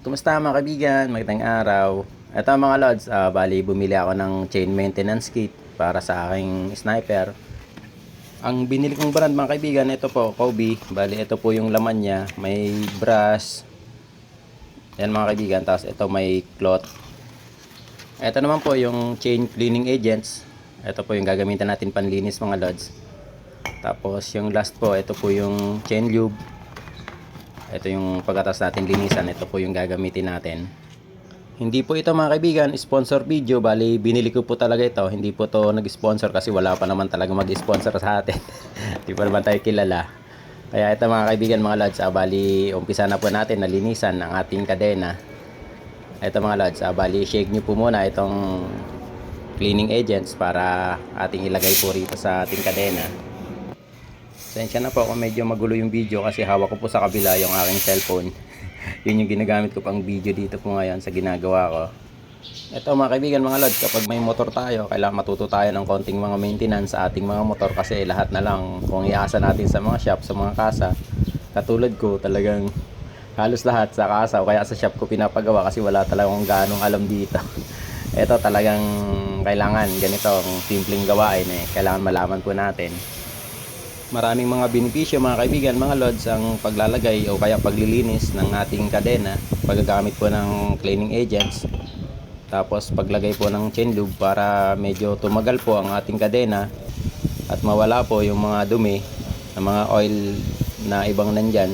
Kumusta mga kaibigan? Magandang araw. Ito mga lods, ah, bali bumili ako ng chain maintenance kit para sa aking sniper. Ang binili kong brand mga kaibigan, ito po, Kobe. Bali ito po yung laman niya. May brass. Yan mga kaibigan. Tapos ito may cloth. Ito naman po yung chain cleaning agents. Ito po yung gagamitin natin panlinis mga lods. Tapos yung last po, ito po yung chain lube. Ito yung pagkatas natin linisan. Ito po yung gagamitin natin. Hindi po ito mga kaibigan, sponsor video. Bali, binili ko po talaga ito. Hindi po to nag-sponsor kasi wala pa naman talaga mag-sponsor sa atin. Hindi pa naman tayo kilala. Kaya ito mga kaibigan, mga lods, ah, bali, umpisa na po natin na linisan ang ating kadena. Ito mga lods, ah, bali, shake nyo po muna itong cleaning agents para ating ilagay po rito sa ating kadena. Sensya na po kung medyo magulo yung video kasi hawak ko po sa kabila yung aking cellphone. Yun yung ginagamit ko pang video dito po ngayon sa ginagawa ko. Ito mga kaibigan, mga lods, kapag may motor tayo, kailangan matuto tayo ng konting mga maintenance sa ating mga motor kasi lahat na lang kung iasa natin sa mga shop, sa mga kasa. Katulad ko, talagang halos lahat sa kasa o kaya sa shop ko pinapagawa kasi wala talagang ganong alam dito. Ito talagang kailangan ganito, simpleng gawain eh. Kailangan malaman po natin maraming mga benepisyo mga kaibigan, mga lods ang paglalagay o kaya paglilinis ng ating kadena, paggagamit po ng cleaning agents, tapos paglagay po ng chain lube para medyo tumagal po ang ating kadena at mawala po yung mga dumi ng mga oil na ibang nandyan.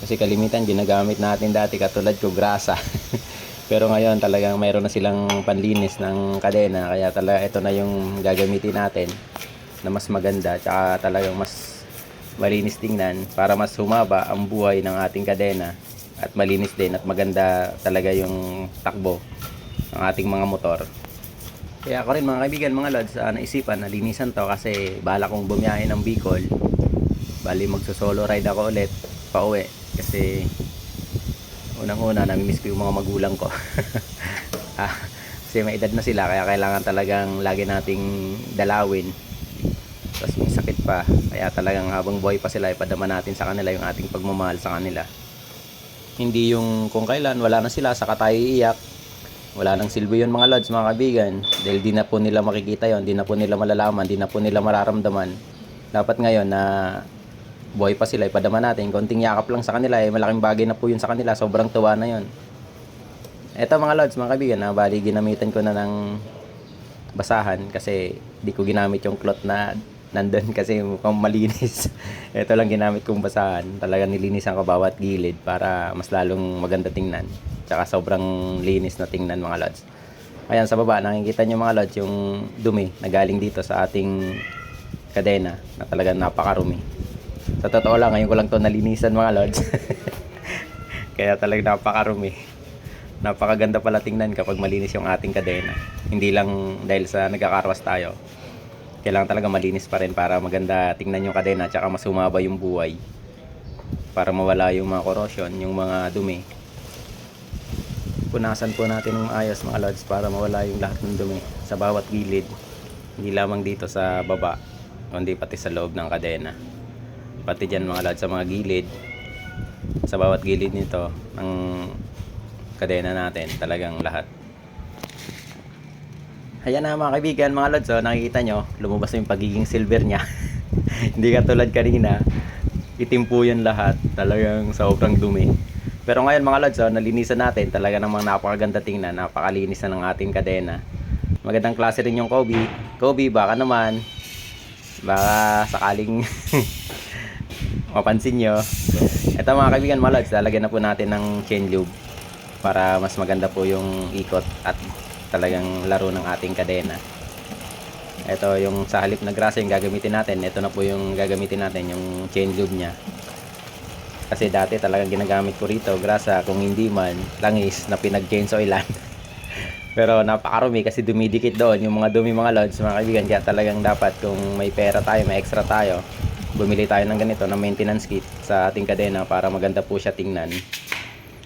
Kasi kalimitan ginagamit natin dati katulad ko grasa. Pero ngayon talagang mayroon na silang panlinis ng kadena. Kaya talaga ito na yung gagamitin natin na mas maganda tsaka talagang mas malinis tingnan para mas humaba ang buhay ng ating kadena at malinis din at maganda talaga yung takbo ng ating mga motor. Kaya ako rin mga kaibigan, mga lods, uh, naisipan na linisan to kasi bala kong bumiyahe ng Bicol. Bali magso-solo ride ako ulit pa uwi kasi unang-una namimiss ko yung mga magulang ko. ah, kasi may edad na sila kaya kailangan talagang lagi nating dalawin tapos may sakit pa. Kaya talagang habang buhay pa sila ipadama natin sa kanila yung ating pagmamahal sa kanila. Hindi yung kung kailan wala na sila saka tayo iiyak. Wala nang silbi yun mga lods mga kaibigan. Dahil di na po nila makikita yon di na po nila malalaman di na po nila mararamdaman. Dapat ngayon na buhay pa sila ipadama natin. Konting yakap lang sa kanila eh malaking bagay na po yun sa kanila. Sobrang tuwa na yon eto mga lods mga kaibigan na bali ginamitan ko na ng basahan kasi di ko ginamit yung cloth na nandun kasi mukhang malinis. Ito lang ginamit kong basahan. Talaga nilinisan ko bawat gilid para mas lalong maganda tingnan. Tsaka sobrang linis na tingnan mga lods. Ayan sa baba, nakikita nyo mga lods yung dumi na galing dito sa ating kadena na talagang napakarumi. Sa totoo lang, ngayon ko lang to nalinisan mga lods. Kaya talagang napakarumi. Napakaganda pala tingnan kapag malinis yung ating kadena. Hindi lang dahil sa nagkakarwas tayo kailangan talaga malinis pa rin para maganda tingnan yung kadena tsaka mas humaba yung buhay para mawala yung mga corrosion, yung mga dumi. Punasan po natin ng ayos mga lods para mawala yung lahat ng dumi sa bawat gilid. Hindi lamang dito sa baba kundi pati sa loob ng kadena. Pati dyan mga lods sa mga gilid. Sa bawat gilid nito ng kadena natin talagang lahat Ayan na mga kaibigan, mga lods, oh, nakikita nyo, lumabas na yung pagiging silver niya. Hindi katulad kanina, itim po yan lahat, talagang sobrang dumi. Pero ngayon mga lods, oh, nalinisan natin, talaga namang napakaganda tingnan, napakalinis na ng ating kadena. Magandang klase rin yung Kobe. Kobe, baka naman, baka sakaling mapansin nyo. Ito mga kaibigan, mga lods, lalagyan na po natin ng chain lube para mas maganda po yung ikot at talagang laro ng ating kadena. Ito yung sa halip na grasa yung gagamitin natin ito na po yung gagamitin natin yung chain lube nya kasi dati talagang ginagamit ko rito grasa kung hindi man langis na pinag chains oilan pero napakarumi kasi dumidikit doon yung mga dumi mga lods mga kaibigan. Kaya talagang dapat kung may pera tayo may extra tayo bumili tayo ng ganito na maintenance kit sa ating kadena para maganda po siya tingnan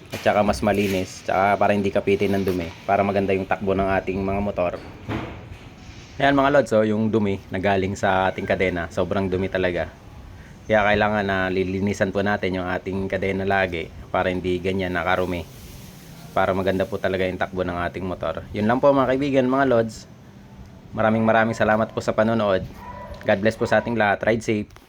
at saka mas malinis tsaka para hindi kapitin ng dumi para maganda yung takbo ng ating mga motor yan mga lods oh, yung dumi na galing sa ating kadena sobrang dumi talaga kaya kailangan na lilinisan po natin yung ating kadena lagi para hindi ganyan nakarumi para maganda po talaga yung takbo ng ating motor. Yun lang po mga kaibigan, mga lods. Maraming maraming salamat po sa panonood. God bless po sa ating lahat. Ride safe.